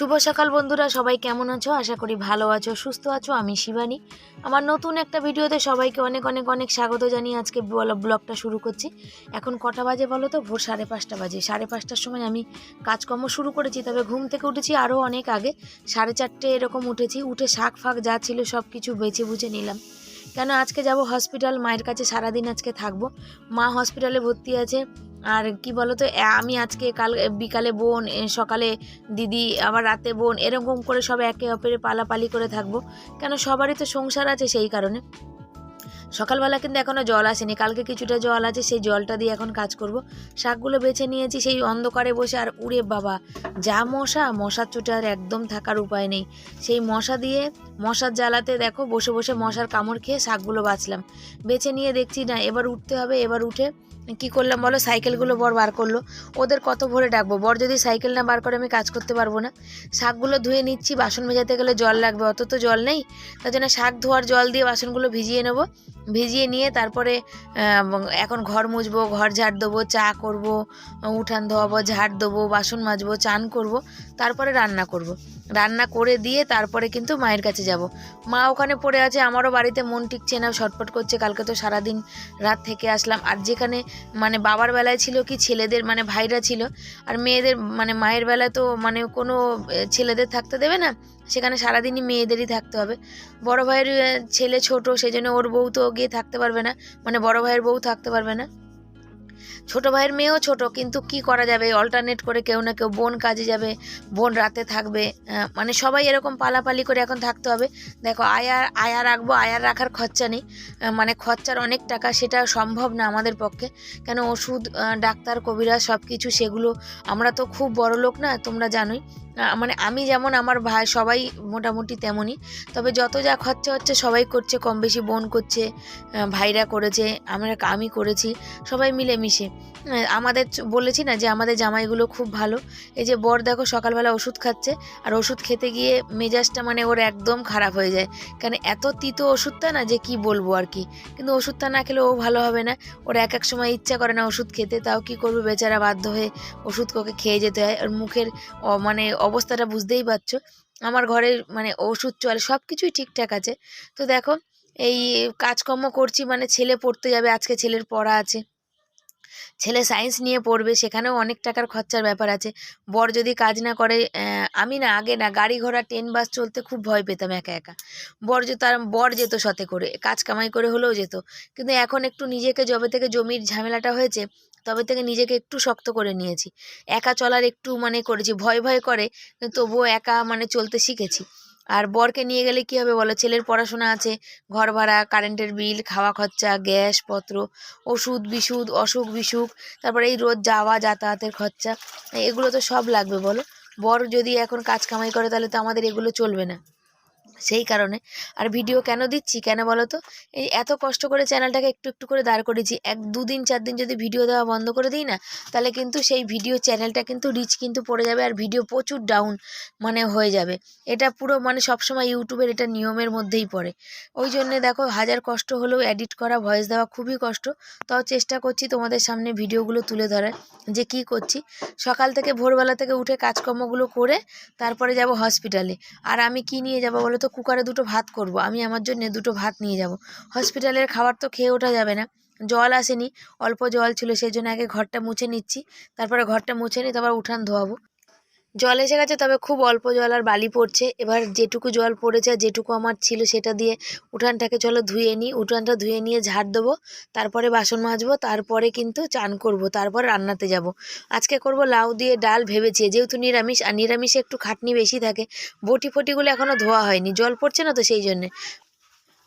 শুভ সকাল বন্ধুরা, সবাই কেমন আছো? আশা করি ভালো আছো, সুস্থ আছো। আমি শিবানী। আমার নতুন একটা ভিডিওতে সবাইকে অনেক অনেক অনেক স্বাগত জানিয়ে আজকে বল- ব্লগটা শুরু করছি। এখন কটা বাজে বলো তো? ভোর সাড়ে পাঁচটা বাজে। সাড়ে পাঁচটার সময় আমি কাজকর্ম শুরু করেছি, তবে ঘুম থেকে উঠেছি আরও অনেক আগে। সাড়ে চারটে এরকম উঠেছি, উঠে শাক ফাক যা ছিল সব কিছু বেছে বুঝে নিলাম। কেন আজকে যাব হসপিটাল? মায়ের কাছে সারাদিন আজকে থাকব। মা হসপিটালে ভর্তি আছে। আর কি বলতো আমি আজকে কাল বিকালে বোন সকালে দিদি আবার রাতে বোন, এরকম করে সব একে অপরে পালাপালি করে থাকব। কেন সবারই তো সংসার আছে সেই কারণে। সকালবেলা কিন্তু এখনও জল আসেনি, কালকে কিছুটা জল আছে, সেই জলটা দিয়ে এখন কাজ করব। শাকগুলো বেছে নিয়েছি, সেই অন্ধকারে বসে, আর উড়ে বাবা, যা মশা, মশার চোটে আর একদম থাকার উপায় নেই। সেই মশা দিয়ে, মশার জ্বালাতে দেখো, বসে বসে মশার কামড় খেয়ে শাকগুলো বাঁচলাম। বেছে নিয়ে দেখছি না, এবার উঠতে হবে, এবার উঠে কি করলাম বলো? সাইকেলগুলো বর বার করল। ওদের কত ভরে ডাকবো? বর যদি সাইকেল না বার করে, আমি কাজ করতে পারব না। শাকগুলো ধুয়ে নিচ্ছি, বাসন ভেজাতে গেলে জল লাগবে। অত তো জল নেই। তার জন্য শাক ধোয়ার জল দিয়ে বাসনগুলো ভিজিয়ে নেব। ভিজিয়ে নিয়ে তারপরে এখন ঘর মুছবো, ঘর ঝাড় দেবো, চা করব, উঠান ধোয়াবো, ঝাড় দেবো, বাসন মাজবো, চান করব, তারপরে রান্না করব। রান্না করে দিয়ে তারপরে কিন্তু মায়ের কাছে যাব। মা ওখানে পড়ে আছে, আমারও বাড়িতে মন টিকছে না, ছটফট করছে, কালকে তো সারাদিন রাত থেকে আসলাম। আর যেখানে মানে বাবার বেলায় ছিল কি ছেলেদের মানে ভাইরা ছিল, আর মেয়েদের মানে মায়ের বেলায় তো মানে কোনো ছেলেদের থাকতে দেবে না? সেখানে সারাদিনই মেয়েদেরই থাকতে হবে। বড় ভাইয়ের ছেলে ছোট সেই জন্য ওর বউ তো গিয়ে থাকতে পারবে না। মানে বড় ভাইয়ের বউ থাকতে পারবে না। ছোট ভাইয়ের মেয়েও ছোট, কিন্তু কি করা যাবে? অল্টারনেট করে কেউ না কেউ বোন কাজে যাবে, বোন রাতে থাকবে মানে সবাই এরকম পালাপালি করে এখন থাকতে হবে। দেখো, আয়ার আয়া রাখব, আয়ার রাখার খরচা নেই মানে খরচার অনেক টাকা, সেটা সম্ভব না আমাদের পক্ষে। কেন ওষুধ ডাক্তার কবিরা সব কিছু সেগুলো, আমরা তো খুব বড় লোক না, তোমরা জানোই। মানে আমি যেমন আমার ভাই, সবাই মোটামুটি তেমনই। তবে যত যা খরচা হচ্ছে সবাই করছে কম বেশি বোন করছে ভাইরা করেছে, আমরা, আমি করেছি, সবাই মিলেমিশে। আমাদের বলেছি না যে আমাদের জামাইগুলো খুব ভালো। এই যে বর দেখো সকালবেলা ওষুধ খাচ্ছে, আর ওষুধ খেতে গিয়ে মেজাজটা মানে ওর একদম খারাপ হয়ে যায়। কারণ এত তিতো ওষুধটা না যে কি বলব আর কি। কিন্তু ওষুধটা না খেলে ও ভালো হবে না। ওর এক এক সময় ইচ্ছা করে না ওষুধ খেতে, তাও কি করবে বেচারা বাধ্য হয়ে ওষুধ ওকে খেয়ে যেতে হয়। ওর মুখের মানে অবস্থাটা বুঝতেই পারছ। আমার ঘরে মানে ওষুধ চলে সব কিছুই ঠিকঠাক আছে। তো দেখো, এই কাজকর্ম করছি মানে ছেলে পড়তে যাবে, আজকে ছেলের পড়া আছে। ছেলে সায়েন্স নিয়ে পড়বে, সেখানেও অনেক টাকার খরচার ব্যাপার আছে। বর যদি কাজ না করে আমি না, আগে না, গাড়ি ঘোড়া ট্রেন বাস চলতে খুব ভয় পেতাম একা একা। বর যে, তার, বর যেত সাথে করে, কাজ কামাই করে হলেও যেত। কিন্তু এখন একটু নিজেকে, যবে থেকে জমির ঝামেলাটা হয়েছে, তবে থেকে নিজেকে একটু শক্ত করে নিয়েছি। একা চলার একটু মানে করেছি, ভয় ভয় করে, তবুও একা মানে চলতে শিখেছি। আর বরকে নিয়ে গেলে কি হবে বলো? ছেলের পড়াশোনা আছে, ঘর ভাড়া, কারেন্টের বিল, খাওয়া খরচা গ্যাস পত্র ওষুধ বিশুধ অসুখ বিসুখ, তারপরে এই রোজ যাওয়া, যাতায়াতের খরচা, এগুলো তো সব লাগবে বলো? বর যদি এখন কাজ কামাই করে তাহলে তো আমাদের এগুলো চলবে না। সেই কারণে। আর ভিডিও কেন দিচ্ছি, কেন বলো তো এই এত কষ্ট করে চ্যানেলটাকে একটু একটু করে দাঁড় করেছি এক দুদিন চার দিন যদি ভিডিও দেওয়া বন্ধ করে দিই না, তাহলে কিন্তু সেই ভিডিও চ্যানেলটা কিন্তু রিচ কিন্তু পড়ে যাবে আর ভিডিও প্রচুর ডাউন মানে হয়ে যাবে। এটা পুরো মানে সবসময় ইউটিউবের এটা নিয়মের মধ্যেই পড়ে। ওই জন্যে দেখো, হাজার কষ্ট হলেও এডিট করা ভয়েস দেওয়া খুবই কষ্ট। তাও চেষ্টা করছি তোমাদের সামনে ভিডিওগুলো তুলে ধরার, যে কি করছি। সকাল থেকে ভোরবেলা থেকে উঠে কাজকর্মগুলো করে তারপরে যাব হসপিটালে আর আমি কি নিয়ে যাব বলো তো কুকারে দুটো ভাত করব। আমি আমার জন্য দুটো ভাত নিয়ে যাব। হসপিটালের খাবার তো খেয়ে ওঠা যাবে না। জল আসেনি। অল্প জল ছিল, সেই জন্য আগে ঘরটা মুছে নিচ্ছি। তারপরে ঘরটা মুছে নিয়ে তারপর উঠান ধোয়াবো। জল এসে গেছে, তবে খুব অল্প জল আর বালি পড়ছে। এবার যেটুকু জল পড়েছে যেটুকু আমার ছিল সেটা দিয়ে উঠানটাকে চলো ধুয়ে নিই। উঠানটা ধুয়ে নিয়ে ঝাড় দেবো, তারপরে বাসন মাজবো, তারপরে কিন্তু চান করব, তারপর রান্নাতে যাব। আজকে করব লাউ দিয়ে ডাল ভেবেছি, যেহেতু নিরামিষ, আর নিরামিষে একটু খাটনি বেশি থাকে, বটি ফটিগুলো এখনও ধোয়া হয়নি, জল পড়ছে না তো সেই জন্যে।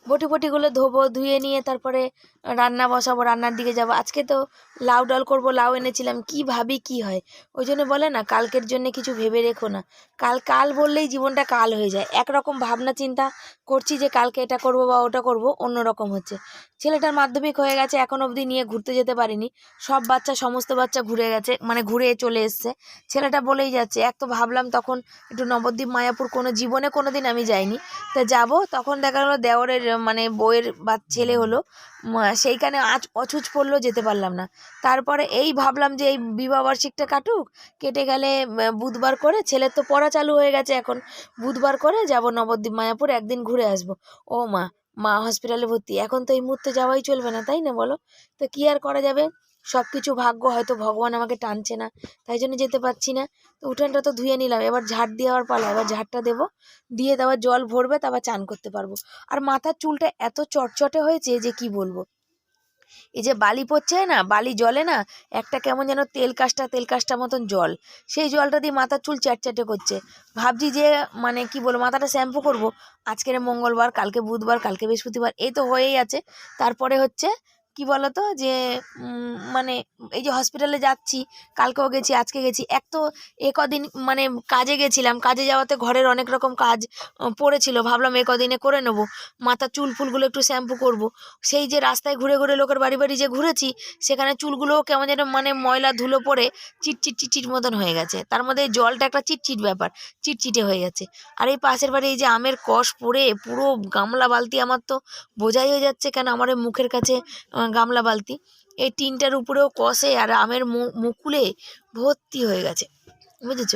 বটি বটিগুলো ধোবো, ধুয়ে নিয়ে তারপরে রান্না বসাবো, রান্নার দিকে যাব। আজকে তো লাউ ডাল করব, লাউ এনেছিলাম, কি ভাবি, কি হয়? ওই জন্য বলে না, কালকের জন্য কিছু ভেবে রেখো না। কাল কাল বললেই জীবনটা কাল হয়ে যায়। একরকম ভাবনা চিন্তা করছি যে কালকে এটা করব বা ওটা করব, অন্যরকম হচ্ছে। ছেলেটার মাধ্যমিক হয়ে গেছে, এখন অবধি নিয়ে ঘুরতে যেতে পারিনি। সব বাচ্চা, সমস্ত বাচ্চা ঘুরে গেছে মানে ঘুরে চলে এসছে। ছেলেটা বলেই যাচ্ছে, এক তো ভাবলাম তখন একটু নবদ্বীপ, মায়াপুর কোনো জীবনে কোনো দিন আমি যাইনি। তা যাব। তখন দেখা গেলো দেওরের মানে বইয়ের বা ছেলে হলো সেইখানে আজ অছুচ পড়ল যেতে পারলাম না। তারপরে এই ভাবলাম যে এই বিবাহবার্ষিকটা কাটুক, কেটে গেলে বুধবার করে, ছেলের তো পড়া চালু হয়ে গেছে এখন। বুধবার করে যাব নবদ্বীপ, মায়াপুর, একদিন আসব। ও মা মা হসপিটালে ভর্তি, এখন তো এই মুহূর্তে যাওয়াই চলবে না, তাই না বলো? তো কী আর করা যাবে? সব কিছু ভাগ্য হয়তো ভগবান আমাকে টানছে না, তাই জন্য যেতে পারছি না। তো উঠানটা তো ধুয়ে নিলাম, এবার ঝাড় দিয়ে আবার পালা, এবার ঝাড়টা দেবো, দিয়ে তারপর জল ভরবে, তারপর চান করতে পারব। আর মাথার চুলটা এত চটচটে হয়েছে যে কি বলব? এই যে বালি পড়ছে না, বালি জলে না, একটা কেমন যেন তেল কাজটা তেল কাজটা মতন জল। সেই জলটা দিয়ে মাথার চুল চ্যাটচ্যাটে করছে। ভাবছি যে মানে কি বলব, মাথাটা শ্যাম্পু করব। আজকের মঙ্গলবার, কালকে বুধবার, কালকে বৃহস্পতিবার, এই তো হয়েই আছে। তারপরে হচ্ছে কি বলতো? যে মানে এই যে হসপিটালে যাচ্ছি, কালকেও গেছি, আজকে গেছি, এক তো এ কদিন মানে কাজে গেছিলাম, কাজে যাওয়াতে ঘরের অনেক রকম কাজ পড়েছিল, ভাবলাম এ কদিনে করে নেব, মাথার চুল ফুলগুলো একটু শ্যাম্পু করব। সেই যে রাস্তায় ঘুরে ঘুরে লোকের বাড়ি বাড়ি যে ঘুরেছি, সেখানে চুলগুলোও কেমন যেন মানে ময়লা ধুলো পড়ে চিটচিট চিটচিট মতন হয়ে গেছে। তার মধ্যে জলটা একটা চিটচিট ব্যাপার, চিটচিটে হয়ে গেছে। আর এই পাশের বাড়ি এই যে আমের কষ পড়ে, পুরো গামলা বালতি আমার তো বোঝাই হয়ে যাচ্ছে কেন আমার মুখের কাছে গামলা বালতি। এই টিনটার উপরেও কষে আর আমের মুকুলে ভর্তি হয়ে গেছে। বুঝেছ?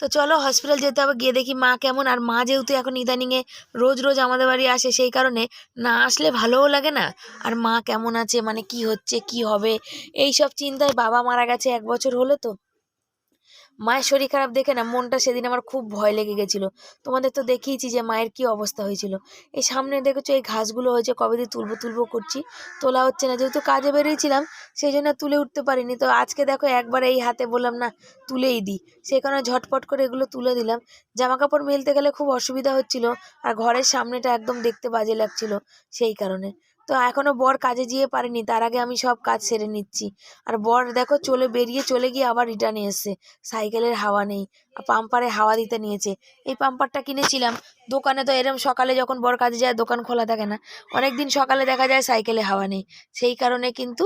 তো চলো হসপিটাল যেতে হবে, গিয়ে দেখি মা কেমন। আর মা যেহেতু এখন ইদানিংয়ে রোজ রোজ আমাদের বাড়ি আসে, সেই কারণে না আসলে ভালোও লাগে না। আর মা কেমন আছে মানে কি হচ্ছে, কি হবে? এই সব চিন্তায় বাবা মারা গেছে এক বছর হলো তো। মায়ের শরীর খারাপ দেখে না মনটা সেদিন আমার খুব ভয় লেগে গেছিল। তোমাদের তো দেখিয়েছি যে মায়ের কি অবস্থা হয়েছিল। এই সামনে দেখেছ এই ঘাসগুলো হয়েছে, কবে দিয়ে তুলবো তুলবো করছি। তোলা হচ্ছে না, যেহেতু কাজে বেরিয়েছিলাম, সেই জন্য তুলে উঠতে পারিনি। তো আজকে দেখো একবার এই হাতে বললাম, না, তুলেই দিই। সেই কারণে ঝটপট করে এগুলো তুলে দিলাম। জামা কাপড় মেলতে গেলে খুব অসুবিধা হচ্ছিল, আর ঘরের সামনেটা একদম দেখতে বাজে লাগছিল সেই কারণে। তো এখনও বর কাজে যেয়ে পারেনি, তার আগে আমি সব কাজ সেরে নিচ্ছি। আর বর দেখো চলে বেরিয়ে চলে গিয়ে আবার রিটার্নে এসছে। সাইকেলের হাওয়া নেই পাম্পারে হাওয়া দিতে নিয়েছে। এই পাম্পারটা কিনেছিলাম, দোকানে তো এরম সকালে যখন বর কাজে যায় দোকান খোলা থাকে না অনেক দিন সকালে দেখা যায় সাইকেলে হাওয়া নেই। সেই কারণে কিন্তু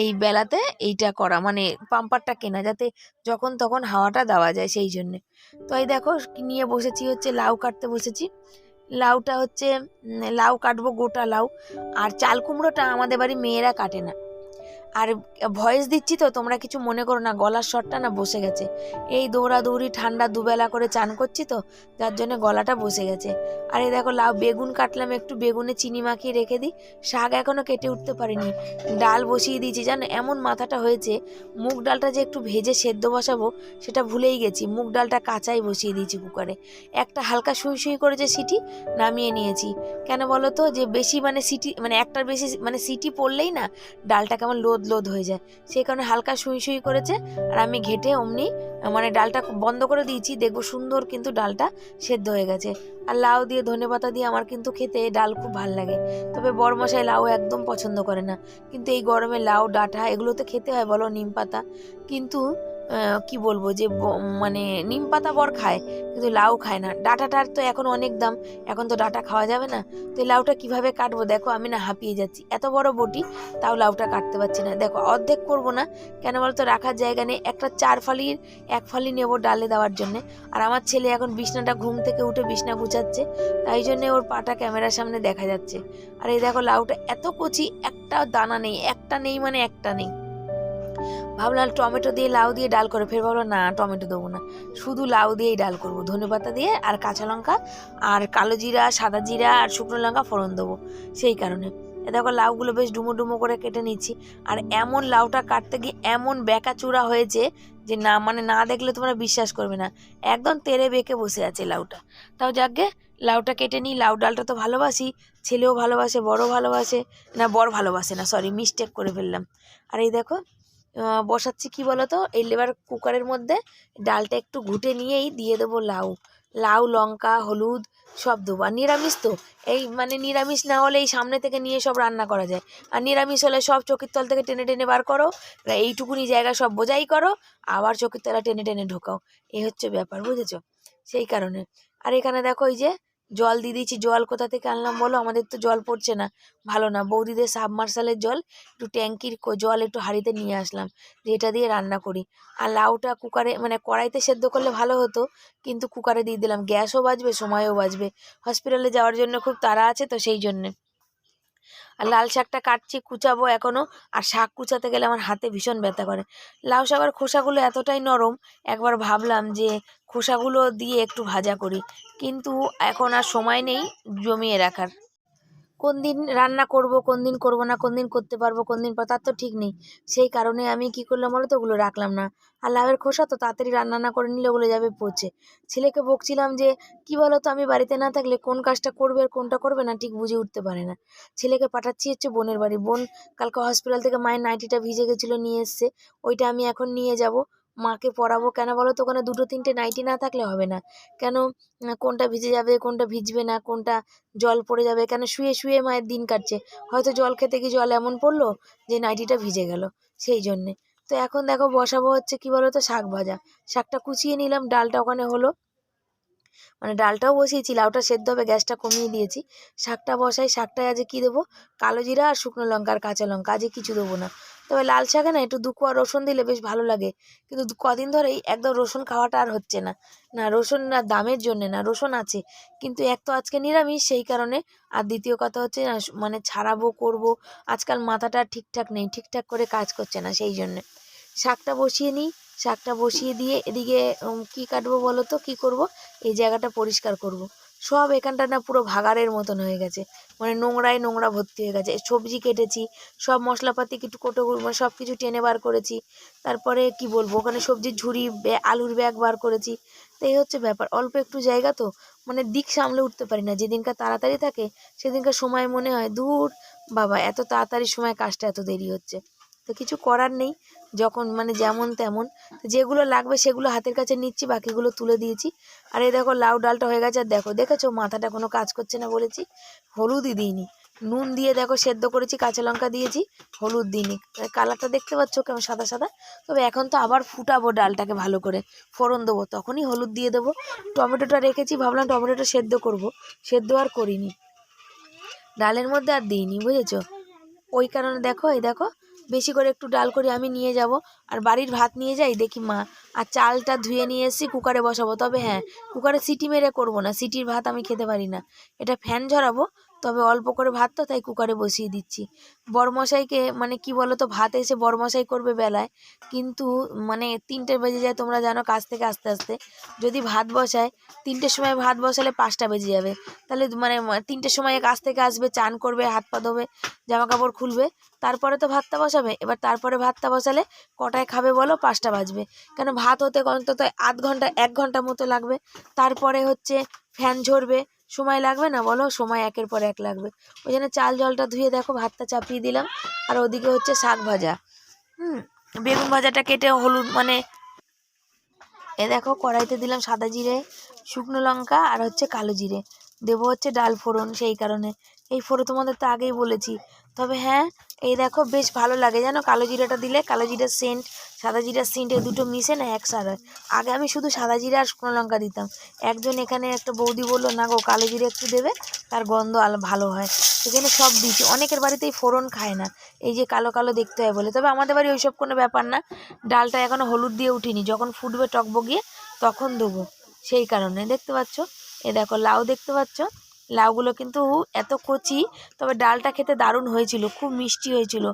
এই বেলাতে এইটা করা মানে পাম্পারটা কেনা, যাতে যখন তখন হাওয়াটা দেওয়া যায় সেই জন্যে। তো এই দেখো নিয়ে বসেছি হচ্ছে, লাউ কাটতে বসেছি। লাউটা হচ্ছে লাউ কাটবো গোটা লাউ। আর চাল কুমড়োটা আমাদের বাড়ি মেয়েরা কাটে না। আর ভয়েস দিচ্ছি তো, তোমরা কিছু মনে করো না, গলার স্বরটা না বসে গেছে। এই দৌড়াদৌড়ি, ঠান্ডা দুবেলা করে চান করছি তো, যার জন্য গলাটা বসে গেছে। আর এই দেখো লাউ, বেগুন কাটলাম, একটু বেগুনে চিনি মাখিয়ে রেখে দিই। শাক এখনও কেটে উঠতে পারিনি। ডাল বসিয়ে দিয়েছি, জানো, এমন মাথাটা হয়েছে, মুগ ডালটা যে একটু ভেজে সেদ্ধ বসাবো, সেটা ভুলেই গেছি। মুগ ডালটা কাঁচাই বসিয়ে দিয়েছি কুকারে। একটা হালকা সুই সুই করেছে সিটি নামিয়ে নিয়েছি। কেন বলো তো, যে বেশি মানে সিটি মানে একটার বেশি মানে সিটি পড়লেই না, ডালটা কেমন লোদ হয়ে যায়। সেই কারণে হালকা সুই সুই করেছে। আর আমি ঘেটে অমনি মানে ডালটা বন্ধ করে দিয়েছি, দেখব সুন্দর কিন্তু ডালটা সেদ্ধ হয়ে গেছে। আর লাউ দিয়ে, ধনে পাতা দিয়ে আমার কিন্তু খেতে ডাল খুব ভালো লাগে। তবে বড়মশাই লাউ একদম পছন্দ করে না। কিন্তু এই গরমে লাউ, ডাঁটা এগুলো তো খেতে হয় বলো, নিম পাতা। কিন্তু কি বলব যে মানে নিম পাতা বর খায়, কিন্তু লাউ খায় না। ডাটাটার তো এখন অনেক দাম, এখন তো ডাঁটা খাওয়া যাবে না। তো লাউটা কীভাবে কাটবো? দেখো, আমি না হাঁপিয়ে যাচ্ছি। এত বড় বটি, তাও লাউটা কাটতে পারছি না। দেখো, অর্ধেক করব না, কেন বলতো রাখার জায়গা নেই। একটা চার ফালির এক ফালি নেব ডালে দেওয়ার জন্যে। আর আমার ছেলে এখন বিছনাটা ঘুম থেকে উঠে বিছনা গুছাচ্ছে, তাই জন্যে ওর পাটা ক্যামেরার সামনে দেখা যাচ্ছে। আর এই দেখো, লাউটা এত কচি, একটা দানা নেই, একটা নেই মানে একটা নেই। ভাবলাম টমেটো দিয়ে লাউ দিয়ে ডাল করে, ফের ভাবলাম, না, টমেটো দেবো না। শুধু লাউ দিয়েই ডাল করব, ধনে পাতা দিয়ে আর কাঁচা লঙ্কা আর কালো জিরা, সাদা জিরা আর শুকনো লঙ্কা ফোড়ন দেবো, সেই কারণে। দেখো লাউগুলো বেশ ডুমো ডুমো করে কেটে নিচ্ছি। আর এমন লাউটা কাটতে গিয়ে এমন বেঁকা চূড়া হয়েছে যে না মানে না দেখলে তোমরা বিশ্বাস করবে না। একদম তেরে বেঁকে বসে আছে লাউটা। তাও যাকগে লাউটা কেটে নিই। লাউ ডালটা তো ভালোবাসি, ছেলেও ভালোবাসে বড় ভালোবাসে, না বড় ভালোবাসে না সরি মিস্টেক করে ফেললাম। আর এই দেখো বসাচ্ছি কি বলতো? এই এবার কুকারের মধ্যে ডালটা একটু ঘুটে নিয়েই দিয়ে দেবো লাউ। লাউ, লঙ্কা, হলুদ সব দেবো। আর নিরামিষ তো। এই মানে নিরামিষ না হলে এই সামনে থেকে নিয়ে সব রান্না করা যায়। আর নিরামিষ হলে সব চকির তল থেকে টেনে টেনে বার করো। এইটুকুনি জায়গা সব বোঝাই করো। আবার চকির তলা টেনে টেনে ঢোকাও। এই হচ্ছে ব্যাপার, বুঝেছ? সেই কারণে। আর এখানে দেখো এই যে জল দিয়ে দিয়েছি। জল কোথা থেকে আনলাম বলো? আমাদের তো জল পড়ছে না। ভালো না। বৌদিদের সাবমার্শালের জল একটু ট্যাঙ্কির জল একটু হাঁড়িতে নিয়ে আসলাম। দিয়ে এটা দিয়ে রান্না করি। আর লাউটা কুকারে মানে কড়াইতে সেদ্ধ করলে ভালো হতো। কিন্তু কুকারে দিয়ে দিলাম। গ্যাসও বাঁচবে সময়ও বাঁচবে হসপিটালে যাওয়ার জন্য খুব তাড়া আছে তো সেই জন্যে। আর লাল শাকটা কাটছি, কুচাবো এখনও আর শাক কুচাতে গেলে আমার হাতে ভীষণ ব্যথা করে। লাউ শাকের খোসাগুলো এতটাই নরম, একবার ভাবলাম যে খোসাগুলো দিয়ে একটু ভাজা করি। কিন্তু এখন আর সময় নেই জমিয়ে রাখার। কোন দিন রান্না করব, কোন দিন করব না, কোন দিন করতে পারব, কোন দিন তার তো ঠিক নেই। সেই কারণে আমি কি করলাম বলো তো, ওগুলো রাখলাম না। আর লাভের খোসা তো তাড়াতাড়ি রান্না না করে নিলে ওগুলো যাবে পচে। ছেলেকে বকছিলাম যে, কি বলো তো, আমি বাড়িতে না থাকলে কোন কাজটা করবে আর কোনটা করবে না? ঠিক বুঝে উঠতে পারে না। ছেলেকে পাঠাচ্ছি হচ্ছে বোনের বাড়ি। বোন কালকে হসপিটাল থেকে মায়ের নাইটিটা ভিজে গেছিল, নিয়ে এসছে। ওইটা আমি এখন নিয়ে যাব। মাকে পরাবো কেন বলো তো? ওখানে দুটো তিনটে নাইটি না থাকলে হবে না। কেন? কোনটা ভিজে যাবে, কোনটা ভিজবে না, কোনটা জল পড়ে যাবে, কেন? শুয়ে শুয়ে মায়ের দিন কাটছে। হয়তো জল খেতে কি জল এমন পড়ল যে নাইটিটা ভিজে গেল সেই জন্যে। তো এখন দেখো বসাবো হচ্ছে কি বলো তো? শাক ভাজা। শাকটা কুচিয়ে নিলাম, ডালটা ওখানে হলো। মানে ডালটাও বসিয়েছি, লাউটা সেদ্ধ হবে, গ্যাসটা কমিয়ে দিয়েছি। শাকটা বসাই, শাকটায় আজকে কী দেবো? কালো জিরা আর শুকনো লঙ্কা আর কাঁচা লঙ্কা, আজকে কিছু দেবো না। তবে লাল শাকে না একটু দু কোয়া রসুন দিলে বেশ ভালো লাগে। কিন্তু কদিন ধরেই একদম রসুন খাওয়াটা আর হচ্ছে না। না, রসুন না দামের জন্যে না, রসুন আছে। কিন্তু এক তো আজকে নিরামিষ, সেই কারণে আর দ্বিতীয় কথা হচ্ছে না মানে ছাড়াবো, করব, আজকাল মাথাটা ঠিকঠাক নেই, ঠিকঠাক করে কাজ করছে না সেই জন্যে। শাকটা বসিয়ে নিই, শাকটা বসিয়ে দিয়ে এদিকে কি কাটবো বলো তো? কী করব? এই জায়গাটা পরিষ্কার করব। সব এখানটা না পুরো ভাগাড়ের মতন হয়ে গেছে। মানে নোংরায় নোংরা ভর্তি হয়ে গেছে। সবজি কেটেছি, সব মশলাপাতি, কিছু কোটো মানে সব কিছু টেনে বার করেছি। তারপরে কি বলব, ওখানে সবজির ঝুড়ি আলুর ব্যাগ বার করেছি। তো এই হচ্ছে ব্যাপার। অল্প একটু জায়গা তো মানে দিক সামলে উঠতে পারি না। যেদিনকার তাড়াতাড়ি থাকে, সেদিনকার সময় মনে হয়, দূর, বাবা, এত তাড়াতাড়ি সময় কাজটা এত দেরি হচ্ছে। তো কিছু করার নেই। যখন মানে যেমন তেমন যেগুলো লাগবে সেগুলো হাতের কাছে নিচ্ছি, বাকিগুলো তুলে দিয়েছি। আর এই দেখো লাউ ডালটা হয়ে গেছে, আর দেখো, দেখেছ মাথাটা কোনো কাজ করছে না বলেছি? হলুদই দিইনি। নুন দিয়ে দেখো সেদ্ধ করেছি, কাঁচা লঙ্কা দিয়েছি, হলুদ দিইনি। কালারটা দেখতে পাচ্ছ কেমন সাদা সাদা? তবে এখন তো আবার ফুটাবো ডালটাকে ভালো করে, ফোড়ন দেবো, তখনই হলুদ দিয়ে দেবো। টমেটোটা রেখেছি, ভাবলাম টমেটোটা সেদ্ধ করব, সেদ্ধ আর করিনি। ডালের মধ্যে আর দিইনি, বুঝেছ? ওই কারণে দেখো, এই দেখো বেশি করে একটু ডাল করি আমি নিয়ে যাব। আর বাড়ির ভাত নিয়ে যাই, দেখি মা। আর চালটা ধুয়ে নিয়ে এসেছি কুকারে বসাবো। তবে হ্যাঁ কুকারে সিটি মেরে করব না। সিটির ভাত আমি খেতে পারি না। এটা ফ্যান ঝরাবো তবে অল্প করে ভাত তো, তাই কুকারে বসিয়ে দিচ্ছি। বরমশাইকে মানে কি বলো তো ভাত এসে বরমশাই করবে বেলায়। কিন্তু মানে তিনটে বেজে যায় তোমরা জানো কাজ থেকে আস্তে আস্তে। যদি ভাত বসায়, তিনটের সময় ভাত বসালে পাঁচটা বেজে যাবে। তাহলে মানে তিনটের সময় কাজ থেকে আসবে, চান করবে, হাত পা ধোবে জামা কাপড় খুলবে, তারপরে তো ভাতটা বসাবে। এবার তারপরে ভাতটা বসালে কটায় খাবে বলো, পাঁচটা বাজবে। কেন ভাত হতে অন্তত আধ ঘণ্টা, এক ঘণ্টা মতো লাগবে। তারপরে হচ্ছে ফ্যান ঝরবে সময় লাগবে না বলো? সময় একের পর এক লাগবে। ওই জন্য চাল জলটা ধুয়ে দেখো, ভাতটা চাপিয়ে দিলাম। আর ওদিকে হচ্ছে শাক ভাজা। হুম, বেগুন ভাজাটা কেটে হলুদ মানে এ দেখো, কড়াইতে দিলাম সাদা জিরে, শুকনো লঙ্কা আর হচ্ছে কালো জিরে। দেবো হচ্ছে ডাল ফোড়ন সেই কারণে। এই ফোড়ন তোমাদের তো আগেই বলেছি। তবে হ্যাঁ এই দেখো বেশ ভালো লাগে। জানো, কালো জিরাটা দিলে, কালো জিরার সেন্ট সাদা জিরার সেন্ট দুটো মিশে না একসাথে। হয় আগে আমি শুধু সাদা জিরা আর শুকনো লঙ্কা দিতাম। একজন এখানে একটা বৌদি বলল, না গো, কালো জিরা একটু দেবে, তার গন্ধ আল, ভালো হয়। সেখানে সব দিচ্ছি। অনেকের বাড়িতেই ফোড়ন খায় না। এই যে কালো কালো দেখতে হয় বলে। তবে আমাদের বাড়ি ওইসব কোনো ব্যাপার না। ডালটা এখনও হলুদ দিয়ে উঠিনি। যখন ফুটবে টকবগিয়ে, তখন দেবো। সেই কারণে। দেখতে পাচ্ছ? এ দেখো, লাউ দেখতে পাচ্ছ? লাউগুলো কিন্তু এত কচি, তবে ডালটা খেতে দারুণ হয়েছিল, খুব মিষ্টি হয়েছিল।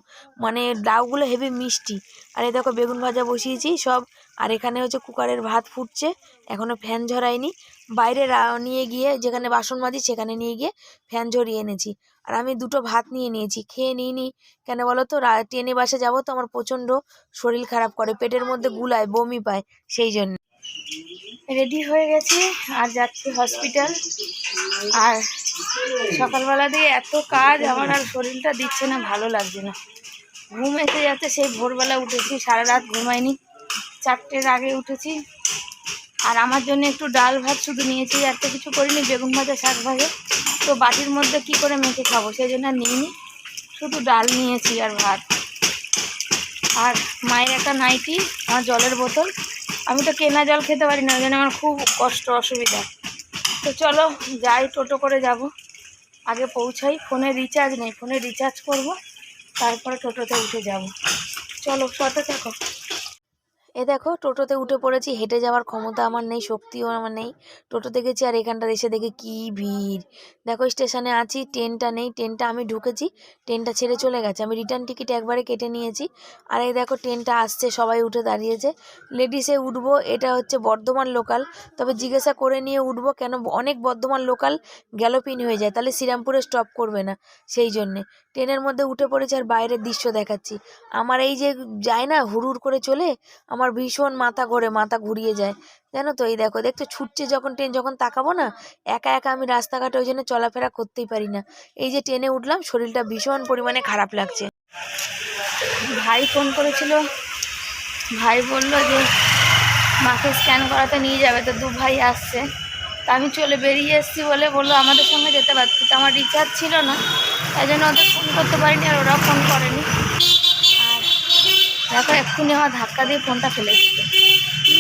মানে লাউগুলো হেভি মিষ্টি। আর এই দেখো বেগুন ভাজা বসিয়েছি সব, আর এখানে হচ্ছে কুকারের ভাত ফুটছে এখনও ফ্যান ঝরায়নি। বাইরে নিয়ে গিয়ে যেখানে বাসন মাজি সেখানে নিয়ে গিয়ে ফ্যান ঝরিয়ে এনেছি। আর আমি দুটো ভাত নিয়ে নিয়েছি, খেয়ে নিইনি। কেন বলো তো ট্রেনে বাসে যাব তো আমার প্রচণ্ড শরীর খারাপ করে, পেটের মধ্যে গুলায় বমি পায়, সেই জন্য। রেডি হয়ে গেছি আর যাচ্ছি হসপিটাল। আর সকালবেলা দিয়ে এত কাজ, আমার আর শরীরটা দিচ্ছে না, ভালো লাগছে না। ঘুম এসে যাচ্ছে, সেই ভোরবেলা উঠেছি সারা রাত ঘুমাইনি। চারটের আগে উঠেছি। আর আমার জন্য একটু ডাল ভাত শুধু নিয়েছি, আর তো কিছু করিনি, বেগুন ভাজা, শাক ভাজা। তো বাটির মধ্যে কি করে মেখে খাব, সেই জন্য আর নিইনি। শুধু ডাল নিয়েছি আর ভাত। আর মায়ের একটা নাইটি, আমার জলের বোতল। আমি তো কেনা জল খেতে পারি না, ওই আমার খুব কষ্ট, অসুবিধা। তো চলো, যাই, টোটো করে যাব। আগে পৌঁছাই, ফোনে রিচার্জ নেই, ফোনে রিচার্জ করব, তারপরে টোটোতে উঠে যাব। চলো সাথে থাকো। এ দেখো, টোটোতে উঠে পড়েছি, হেঁটে যাওয়ার ক্ষমতা আমার নেই, শক্তিও আমার নেই। টোটোতে গেছি আর এখানটা এসে দেখি কি ভিড়। দেখো, স্টেশনে আছি, ট্রেনটা নেই, ট্রেনটা আমি ঢুকেছি, ট্রেনটা ছেড়ে চলে গেছে। আমি রিটার্ন টিকিট একবারে কেটে নিয়েছি। আর এই দেখো, ট্রেনটা আসছে, সবাই উঠে দাঁড়িয়েছে। লেডিসে উঠবো, এটা হচ্ছে বর্ধমান লোকাল তবে জিজ্ঞাসা করে নিয়ে উঠবো কেন, অনেক বর্ধমান লোকাল গ্যালোপিন হয়ে যায়, তাহলে শ্রীরামপুরে স্টপ করবে না, সেই জন্যে। ট্রেনের মধ্যে উঠে পড়েছে আর বাইরের দৃশ্য দেখাচ্ছি। আমার এই যে যায় না হুড়ুর করে চলে, আমার ভীষণ মাথা ঘোরে, মাথা ঘুরিয়ে যায়। জানো তো, এই দেখো, দেখছ, ছুটছে যখন ট্রেন, যখন তাকাবো না, একা একা আমি রাস্তাঘাটে ওই জন্য চলাফেরা করতেই পারি না। এই যে ট্রেনে উঠলাম, শরীরটা ভীষণ পরিমাণে খারাপ লাগছে। ভাই ফোন করেছিল। ভাই বলল যে, মাকে স্ক্যান করাতে নিয়ে যাবে, তো দু ভাই আসছে। তা আমি চলে বেরিয়ে এসেছি বলে বলল, আমাদের সঙ্গে যেতে পারছি তো আমার রিচার্জ ছিল না, তাই জন্য ওদের ফোন করতে পারিনি আর ওরাও ফোন করেনি। দেখো, এক্ষুনি আমার ধাক্কা দিয়ে ফোনটা ফেলে দিত। কি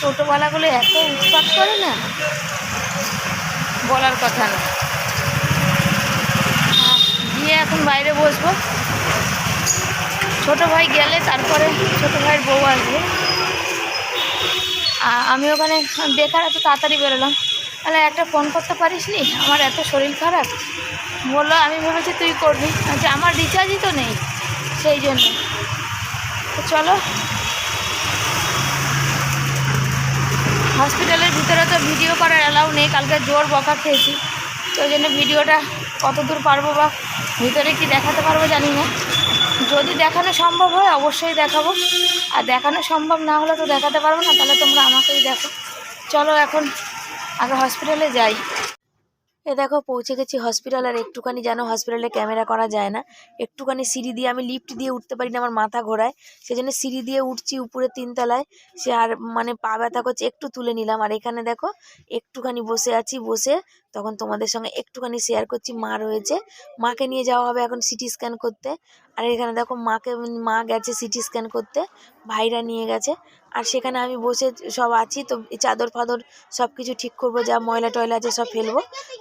টোটোওয়ালাগুলো এত উৎপাত করে না? বলার কথা না। গিয়ে এখন বাইরে বসবো। ছোট ভাই গেলে তারপরে ছোট ভাইয়ের বউ আসবে। আমি ওখানে বেকার এত তাড়াতাড়ি বেরোলাম। তাহলে একটা ফোন করতে পারিস নি? আমার এত শরীর খারাপ। বলল, আমি ভেবেছি তুই করবি। আচ্ছা আমার রিচার্জই তো নেই। সেই জন্য। তো চলো। হসপিটালের ভিতরে তো ভিডিও করার অ্যালাউ নেই, কালকে জোর বকা খেয়েছি। তো ওই জন্য ভিডিওটা কত দূর পারব বা ভিতরে কি দেখাতে পারব জানি না। যদি দেখানো সম্ভব হয় অবশ্যই দেখাবো। আর দেখানো সম্ভব না হলে তো দেখাতে পারব না, তাহলে তোমরা আমাকেই দেখো। চলো এখন আগে হসপিটালে যাই। এ দেখো পৌঁছে গেছি হসপিটাল আর একটুখানি যেন হসপিটালে ক্যামেরা করা যায় না। একটুখানি সিঁড়ি দিয়ে আমি লিফট দিয়ে উঠতে পারি না আমার মাথা ঘোরায়। সেই জন্য সিঁড়ি দিয়ে উঠছি উপরে তিনতলায়। সে আর মানে পা ব্যথা করছে, একটু তুলে নিলাম। আর এখানে দেখো একটুখানি বসে আছি, বসে তখন তোমাদের সঙ্গে একটুখানি শেয়ার করছি। মা রয়েছে। মাকে নিয়ে যাওয়া হবে এখন সিটি স্ক্যান করতে। আর এখানে দেখো মাকে, মা গেছে সিটি স্ক্যান করতে। ভাইরা নিয়ে গেছে। আর সেখানে আমি বসে সব আছি তো এই চাদর ফাদর সব কিছু ঠিক করব যা ময়লা টয়লা আছে সব ফেলব।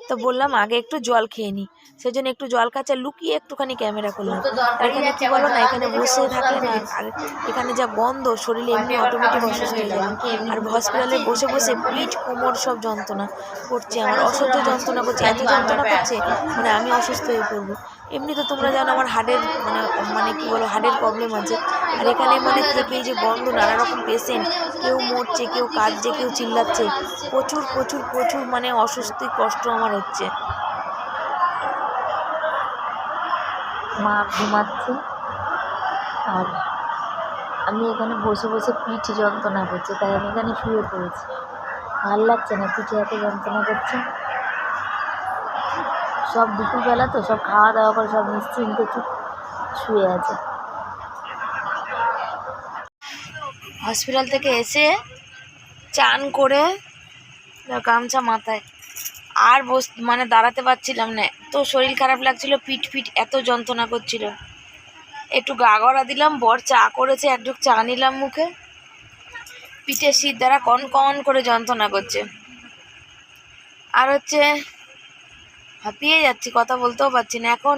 তো বললাম আগে একটু জল খেয়ে নিই সেই জন্য একটু জল কাছে লুকিয়ে একটুখানি ক্যামেরা করলাম। এখানে কি বলো না এখানে বসে থাকলে না আর এখানে যা গন্ধ শরীরে এমনি অটোমেটিক অসুস্থ হয়ে যাবে। আর হসপিটালে বসে বসে পিঠ কোমর সব যন্ত্রণা করছে আমার অসহ্য যন্ত্রণা করছে এত যন্ত্রণা করছে মানে আমি অসুস্থ হয়ে পড়ব। এমনি তো তোমরা জানো আমার হার্টের মানে মানে কী বলো হার্টের প্রবলেম আছে। আর এখানে মানে থেকে যে গন্ধ নানা রকম পেশেন্ট কেউ মরছে, কেউ কাঁদছে, কেউ চিল্লাচ্ছে, প্রচুর প্রচুর প্রচুর মানে অস্বস্তি, কষ্ট আমার হচ্ছে। মা ঘুমাচ্ছে, আর আমি এখানে বসে বসে পিঠ যন্ত্রণা করছে, তাই আমি এখানে শুয়ে পড়েছি। ভালো লাগছে না, পিঠে এত যন্ত্রণা করছে? সব দুপুরবেলা তো, সব খাওয়া দাওয়া করে, সব নিশ্চিন্তে চুপ শুয়ে আছে। হসপিটাল থেকে এসে চান করে গামছা মাথায়। আর বস মানে দাঁড়াতে পারছিলাম না। তো শরীর খারাপ লাগছিল, পিঠ পিঠ এত যন্ত্রণা করছিল। একটু গা গড়া দিলাম, বর চা করেছে একটু চা নিলাম মুখে। পিঠের শীত দ্বারা কন কন করে যন্ত্রণা করছে। আর হচ্ছে হাঁপিয়ে যাচ্ছি, কথা বলতেও পারছি না। এখন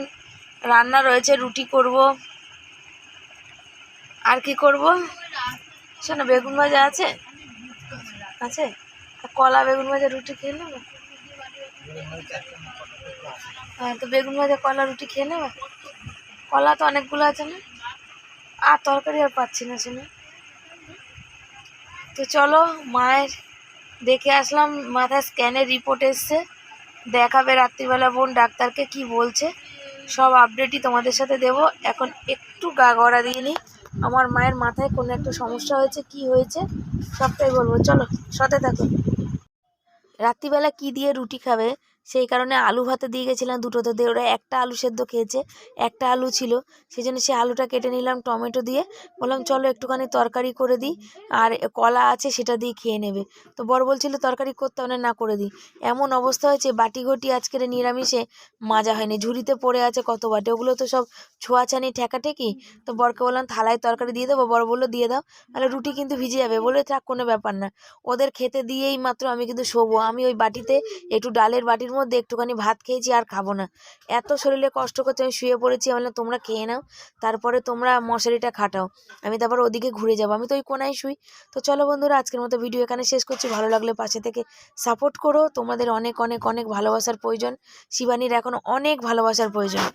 রান্না রয়েছে, রুটি করব। আর কি করব? শোনো, বেগুন ভাজা আছে? আছে? কলা, বেগুন ভাজা, রুটি খেয়ে নেব? হ্যাঁ তো বেগুন ভাজা, কলা, রুটি খেয়ে নেব? কলা তো অনেকগুলো আছে না? আর তরকারি আর পাচ্ছি না, শুনে। তো চলো, মায়ের দেখে আসলাম, মাথায় স্ক্যানের রিপোর্ট এসছে। দেখাবে রাত্রিবেলা বোন, ডাক্তারকে কি বলছে? সব আপডেটই তোমাদের সাথে দেব। এখন একটু গা গড়া দিয়ে নিই। আমার মায়ের মাথায় কোনো একটা সমস্যা হয়েছে, কি হয়েছে? সবটাই বলব। চলো, সাথে থাকো। রাত্রিবেলা কি দিয়ে রুটি খাবে? সেই কারণে আলু ভাতে দিয়ে গেছিলাম দুটোতে দিয়ে। ওরা একটা আলু সেদ্ধ খেয়েছে একটা আলু ছিল। সেই জন্য সে আলুটা কেটে নিলাম টমেটো দিয়ে। বললাম চলো একটুখানি তরকারি করে দিই আর কলা আছে সেটা দিয়ে খেয়ে নেবে। তো বর বলছিল তরকারি করতে হবে না, করে দিই। এমন অবস্থা হয়েছে বাটি ঘটি আজকের নিরামিষে মাজা হয়নি। ঝুড়িতে পড়ে আছে কত বাটি ওগুলো তো সব ছোঁয়াছানি ঠেকাঠেকি। তো বরকে বললাম থালায় তরকারি দিয়ে দেবো? বর বলল দিয়ে দাও। তাহলে রুটি কিন্তু ভিজে যাবে। বলে থাক কোনো ব্যাপার না। ওদের খেতে দিয়েই মাত্র আমি কিন্তু শোবো। আমি ওই বাটিতে একটু ডালের বাটির মধ্যে একটুখানি ভাত খেয়েছি আর খাব না। এত শরীরে কষ্ট করছে, আমি শুয়ে পড়েছি, আমি তোমরা খেয়ে নাও, তারপরে তোমরা মশারিটা খাটাও, আমি তারপর ওদিকে ঘুরে যাব। আমি তো ওই কোনায় শুই। তো চলো বন্ধুরা, আজকের মতো ভিডিও এখানে শেষ করছি। ভালো লাগলে পাশে থেকে সাপোর্ট করো। তোমাদের অনেক অনেক অনেক ভালোবাসার প্রয়োজন। শিবানীর এখন অনেক ভালোবাসার প্রয়োজন।